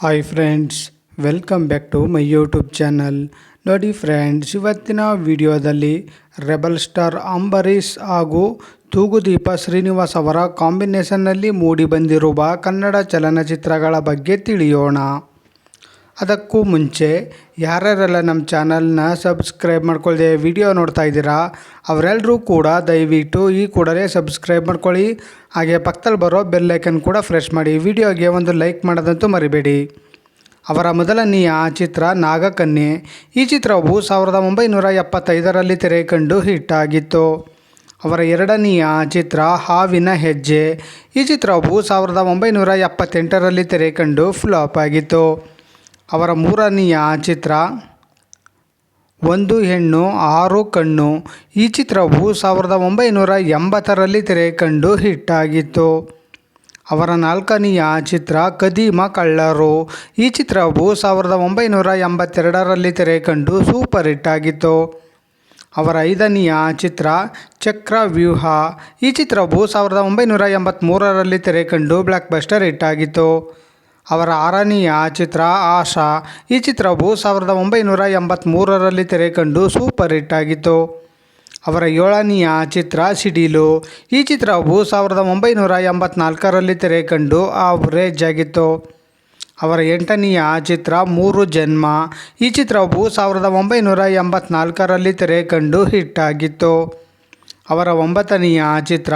Hi friends welcome back to my YouTube channel ನೋಡಿ friends ಇವತ್ತಿನ ವಿಡಿಯೋದಲ್ಲಿ ರೆಬಲ್ ಸ್ಟಾರ್ ಅಂಬರೀಷ್ ಹಾಗೂ ತೂಗುದೀಪ ಶ್ರೀನಿವಾಸ್ ಅವರ ಕಾಂಬಿನೇಷನ್ನಲ್ಲಿ ಮೂಡಿಬಂದಿರುವ ಕನ್ನಡ ಚಲನಚಿತ್ರಗಳ ಬಗ್ಗೆ ತಿಳಿಯೋಣ. ಅದಕ್ಕೂ ಮುಂಚೆ ಯಾರ್ಯಾರೆಲ್ಲ ನಮ್ಮ ಚಾನಲ್ನ ಸಬ್ಸ್ಕ್ರೈಬ್ ಮಾಡ್ಕೊಳ್ಳದೆ ವಿಡಿಯೋ ನೋಡ್ತಾ ಇದ್ದೀರಾ ಅವರೆಲ್ಲರೂ ಕೂಡ ದಯವಿಟ್ಟು ಈ ಕೂಡಲೇ ಸಬ್ಸ್ಕ್ರೈಬ್ ಮಾಡ್ಕೊಳ್ಳಿ. ಹಾಗೆ ಪಕ್ಕದಲ್ಲಿ ಬರೋ ಬೆಲ್ಲೈಕನ್ ಕೂಡ ಫ್ರೆಶ್ ಮಾಡಿ ವಿಡಿಯೋಗೆ ಒಂದು ಲೈಕ್ ಮಾಡೋದಂತೂ ಮರಿಬೇಡಿ. ಅವರ ಮೊದಲನೆಯ ಚಿತ್ರ ನಾಗಕನ್ಯೆ. ಈ ಚಿತ್ರವು ಸಾವಿರದ ಒಂಬೈನೂರ ಎಪ್ಪತ್ತೈದರಲ್ಲಿ ತೆರೆ ಕಂಡು ಹಿಟ್ ಆಗಿತ್ತು. ಅವರ ಎರಡನೆಯ ಚಿತ್ರ ಹಾವಿನ ಹೆಜ್ಜೆ. ಈ ಚಿತ್ರವು ಸಾವಿರದ ಒಂಬೈನೂರ ಎಪ್ಪತ್ತೆಂಟರಲ್ಲಿ ತೆರೆ ಕಂಡು ಫ್ಲಾಪ್ ಆಗಿತ್ತು. ಅವರ ಮೂರನೆಯ ಚಿತ್ರ, ಒಂದು ಹೆಣ್ಣು, ಆರು ಕಣ್ಣು. ಈ ಚಿತ್ರವು ಸಾವಿರದ ಒಂಬೈನೂರ ಎಂಬತ್ತರಲ್ಲಿ ತೆರೆ ಕಂಡು ಹಿಟ್ಟಾಗಿತ್ತು. ಅವರ ನಾಲ್ಕನೆಯ ಚಿತ್ರ, ಕದೀಮ ಕಳ್ಳರು. ಈ ಚಿತ್ರವು ಸಾವಿರದ ಒಂಬೈನೂರ ಎಂಬತ್ತೆರಡರಲ್ಲಿ ತೆರೆ ಕಂಡು ಸೂಪರ್ ಹಿಟ್ ಆಗಿತ್ತು ಅವರ ಐದನೆಯ ಚಿತ್ರ, ಚಕ್ರವ್ಯೂಹ. ಈ ಚಿತ್ರವು ಸಾವಿರದ ಒಂಬೈನೂರ ಎಂಬತ್ತ್ಮೂರರಲ್ಲಿ ತೆರೆ ಕಂಡು ಬ್ಲಾಕ್ ಬಸ್ಟರ್ ಹಿಟ್ ಆಗಿತ್ತು ಅವರ ಆರನೆಯ ಚಿತ್ರ ಆಶಾ. ಈ ಚಿತ್ರವು ಸಾವಿರದ ಒಂಬೈನೂರ ಎಂಬತ್ತ್ಮೂರರಲ್ಲಿ ತೆರೆ ಕಂಡು ಸೂಪರ್ ಹಿಟ್ ಆಗಿತ್ತು. ಅವರ ಏಳನೆಯ ಚಿತ್ರ ಸಿಡಿಲು. ಈ ಚಿತ್ರವು ಸಾವಿರದ ಒಂಬೈನೂರ ಎಂಬತ್ನಾಲ್ಕರಲ್ಲಿ ತೆರೆ ಕಂಡು ಆವ್ರೇಜ್ ಆಗಿತ್ತು. ಅವರ ಎಂಟನೆಯ ಚಿತ್ರ ಮೂರು ಜನ್ಮ. ಈ ಚಿತ್ರವು ಸಾವಿರದ ಒಂಬೈನೂರ ಎಂಬತ್ನಾಲ್ಕರಲ್ಲಿ ತೆರೆ ಕಂಡು ಹಿಟ್ ಆಗಿತ್ತು. ಅವರ ಒಂಬತ್ತನೆಯ ಚಿತ್ರ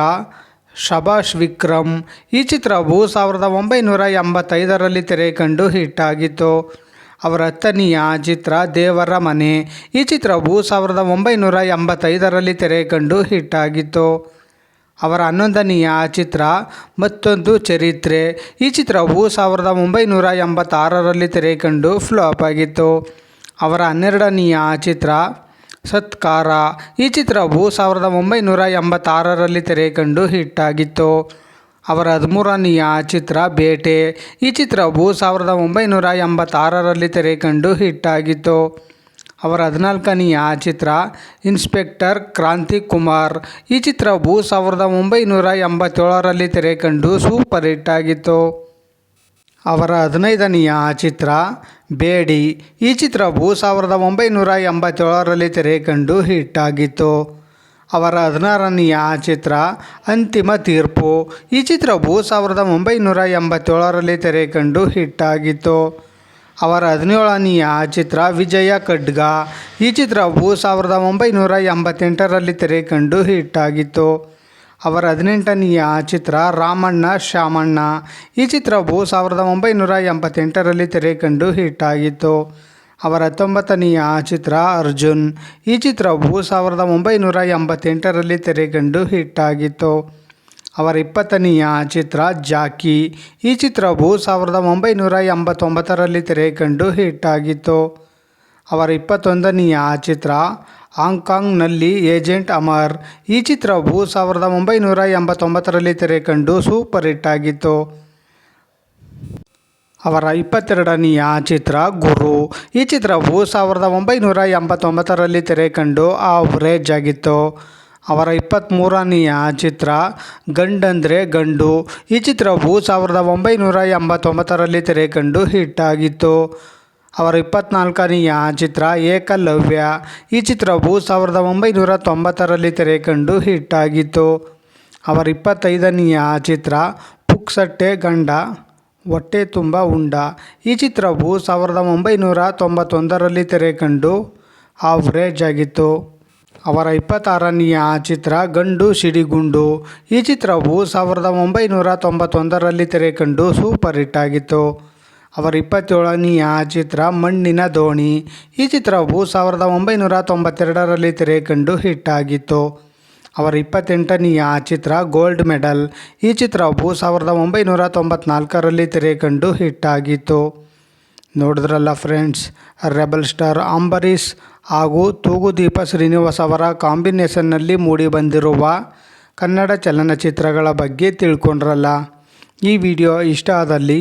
ಶಬಾಷ್ ವಿಕ್ರಮ್. ಈ ಚಿತ್ರವು ಸಾವಿರದ ಒಂಬೈನೂರ ಎಂಬತ್ತೈದರಲ್ಲಿ ತೆರೆ ಕಂಡು ಹಿಟ್ ಆಗಿತ್ತು. ಅವರ ಹತ್ತನೆಯ ಚಿತ್ರ ದೇವರ ಮನೆ. ಈ ಚಿತ್ರವು ಸಾವಿರದ ಒಂಬೈನೂರ ಎಂಬತ್ತೈದರಲ್ಲಿ ತೆರೆ ಕಂಡು ಹಿಟ್ ಆಗಿತ್ತು. ಅವರ ಹನ್ನೊಂದನೆಯ ಚಿತ್ರ ಮತ್ತೊಂದು ಚರಿತ್ರೆ. ಈ ಚಿತ್ರವು ಸಾವಿರದ ಒಂಬೈನೂರ ಎಂಬತ್ತಾರರಲ್ಲಿ ತೆರೆ ಕಂಡು ಫ್ಲಾಪ್ ಆಗಿತ್ತು. ಅವರ ಹನ್ನೆರಡನೆಯ ಚಿತ್ರ ಸತ್ಕಾರ. ಈ ಚಿತ್ರವು ಸಾವಿರದ ಒಂಬೈನೂರ ಎಂಬತ್ತಾರರಲ್ಲಿ ತೆರೆ ಕಂಡು ಹಿಟ್ ಆಗಿತ್ತು ಅವರ ಹದಿಮೂರನೆಯ ಚಿತ್ರ ಬೇಟೆ. ಈ ಚಿತ್ರವು ಸಾವಿರದ ಒಂಬೈನೂರ ಎಂಬತ್ತಾರರಲ್ಲಿ ತೆರೆ ಕಂಡು ಹಿಟ್ ಆಗಿತ್ತು ಅವರ ಹದಿನಾಲ್ಕನೆಯ ಚಿತ್ರ ಇನ್ಸ್ಪೆಕ್ಟರ್ ಕ್ರಾಂತಿ ಕುಮಾರ್. ಈ ಚಿತ್ರವು ಸಾವಿರದ ಒಂಬೈನೂರ ಎಂಬತ್ತೇಳರಲ್ಲಿ ತೆರೆ ಕಂಡು ಸೂಪರ್ ಹಿಟ್ ಆಗಿತ್ತು. ಅವರ ಹದಿನೈದನೆಯ ಚಿತ್ರ, ಬೇಡಿ. ಈ ಚಿತ್ರವು ಸಾವಿರದ ಒಂಬೈನೂರ ಎಂಬತ್ತೇಳರಲ್ಲಿ ತೆರೆ ಕಂಡು ಹಿಟ್ ಆಗಿತ್ತು ಅವರ ಹದಿನಾರನೆಯ ಚಿತ್ರ, ಅಂತಿಮ ತೀರ್ಪು. ಈ ಚಿತ್ರವು ಸಾವಿರದ ಒಂಬೈನೂರ ಎಂಬತ್ತೇಳರಲ್ಲಿ ತೆರೆ ಕಂಡು ಹಿಟ್ ಆಗಿತ್ತು ಅವರ ಹದಿನೇಳನೆಯ ಚಿತ್ರ, ವಿಜಯ ಖಡ್ಗ. ಈ ಚಿತ್ರವು ಸಾವಿರದ ಒಂಬೈನೂರ ಎಂಬತ್ತೆಂಟರಲ್ಲಿ ತೆರೆ ಕಂಡು ಹಿಟ್ ಆಗಿತ್ತು ಅವರ ಹದಿನೆಂಟನೆಯ ಚಿತ್ರ ರಾಮಣ್ಣ, ಶ್ಯಾಮಣ್ಣ. ಈ ಚಿತ್ರವು ಸಾವಿರದ ಒಂಬೈನೂರ ಎಂಬತ್ತೆಂಟರಲ್ಲಿ ತೆರೆ ಕಂಡು ಹಿಟ್ ಆಗಿತ್ತು. ಅವರ ಹತ್ತೊಂಬತ್ತನೆಯ ಚಿತ್ರ ಅರ್ಜುನ್. ಈ ಚಿತ್ರವು ಸಾವಿರದ ಒಂಬೈನೂರ ಎಂಬತ್ತೆಂಟರಲ್ಲಿ ತೆರೆ ಕಂಡು ಹಿಟ್ ಆಗಿತ್ತು. ಅವರ ಇಪ್ಪತ್ತನೆಯ ಚಿತ್ರ ಜಾಕಿ. ಈ ಚಿತ್ರವು ಸಾವಿರದ ಒಂಬೈನೂರ ಎಂಬತ್ತೊಂಬತ್ತರಲ್ಲಿ ತೆರೆ ಕಂಡು ಹಿಟ್ ಆಗಿತ್ತು. ಅವರ ಇಪ್ಪತ್ತೊಂದನೆಯ ಚಿತ್ರ ಹಾಂಗ್ಕಾಂಗ್ನಲ್ಲಿ ಏಜೆಂಟ್ ಅಮರ್. ಈ ಚಿತ್ರವು ಸಾವಿರದ ಒಂಬೈನೂರ ಎಂಬತ್ತೊಂಬತ್ತರಲ್ಲಿ ತೆರೆ ಕಂಡು ಸೂಪರ್ ಹಿಟ್ ಆಗಿತ್ತು. ಅವರ ಇಪ್ಪತ್ತೆರಡನೆಯ ಚಿತ್ರ ಗುರು. ಈ ಚಿತ್ರವು ಸಾವಿರದ ಒಂಬೈನೂರ ಎಂಬತ್ತೊಂಬತ್ತರಲ್ಲಿ ತೆರೆ ಕಂಡು ಆವ್ರೇಜ್ ಆಗಿತ್ತು. ಅವರ ಇಪ್ಪತ್ತ್ಮೂರನೆಯ ಚಿತ್ರ ಗಂಡಂದರೆ ಗಂಡು. ಈ ಚಿತ್ರವು ಸಾವಿರದ ಒಂಬೈನೂರ ಎಂಬತ್ತೊಂಬತ್ತರಲ್ಲಿ ತೆರೆ ಕಂಡು ಹಿಟ್ ಆಗಿತ್ತು. ಅವರ ಇಪ್ಪತ್ನಾಲ್ಕನೆಯ ಚಿತ್ರ ಏಕಲವ್ಯ. ಈ ಚಿತ್ರವು ಸಾವಿರದ ಒಂಬೈನೂರ ತೊಂಬತ್ತರಲ್ಲಿ ತೆರೆ ಕಂಡು ಹಿಟ್ ಆಗಿತ್ತು ಅವರ ಇಪ್ಪತ್ತೈದನೆಯ ಚಿತ್ರ ಪುಕ್ಸಟ್ಟೆ ಗಂಡ, ಹೊಟ್ಟೆ ತುಂಬ ಉಂಡ. ಈ ಚಿತ್ರವು ಸಾವಿರದ ಒಂಬೈನೂರ ತೊಂಬತ್ತೊಂದರಲ್ಲಿ ತೆರೆ ಕಂಡು ಆವ್ರೇಜ್ ಆಗಿತ್ತು. ಅವರ ಇಪ್ಪತ್ತಾರನೆಯ ಚಿತ್ರ ಗಂಡು ಸಿಡಿಗುಂಡು. ಈ ಚಿತ್ರವು ಸಾವಿರದ ಒಂಬೈನೂರ ತೊಂಬತ್ತೊಂದರಲ್ಲಿ ತೆರೆ ಕಂಡು ಸೂಪರ್ ಹಿಟ್ ಆಗಿತ್ತು. ಅವರ ಇಪ್ಪತ್ತೇಳನೆಯ ಚಿತ್ರ ಮಣ್ಣಿನ ದೋಣಿ. ಈ ಚಿತ್ರವು ಸಾವಿರದ ಒಂಬೈನೂರ ತೊಂಬತ್ತೆರಡರಲ್ಲಿ ತೆರೆ ಕಂಡು ಹಿಟ್ ಆಗಿತ್ತು. ಅವರ ಇಪ್ಪತ್ತೆಂಟನೆಯ ಚಿತ್ರ ಗೋಲ್ಡ್ ಮೆಡಲ್. ಈ ಚಿತ್ರವು ಸಾವಿರದ ಒಂಬೈನೂರ ತೊಂಬತ್ನಾಲ್ಕರಲ್ಲಿ ತೆರೆ ಕಂಡು ಹಿಟ್ ಆಗಿತ್ತು. ನೋಡಿದ್ರಲ್ಲ ಫ್ರೆಂಡ್ಸ್, ರೆಬಲ್ ಸ್ಟಾರ್ ಅಂಬರೀಷ್ ಹಾಗೂ ತೂಗುದೀಪ ಶ್ರೀನಿವಾಸ್ ಅವರ ಕಾಂಬಿನೇಷನ್ನಲ್ಲಿ ಮೂಡಿಬಂದಿರುವ ಕನ್ನಡ ಚಲನಚಿತ್ರಗಳ ಬಗ್ಗೆ ತಿಳ್ಕೊಂಡ್ರಲ್ಲ. ಈ ವಿಡಿಯೋ ಇಷ್ಟ ಆದಲ್ಲಿ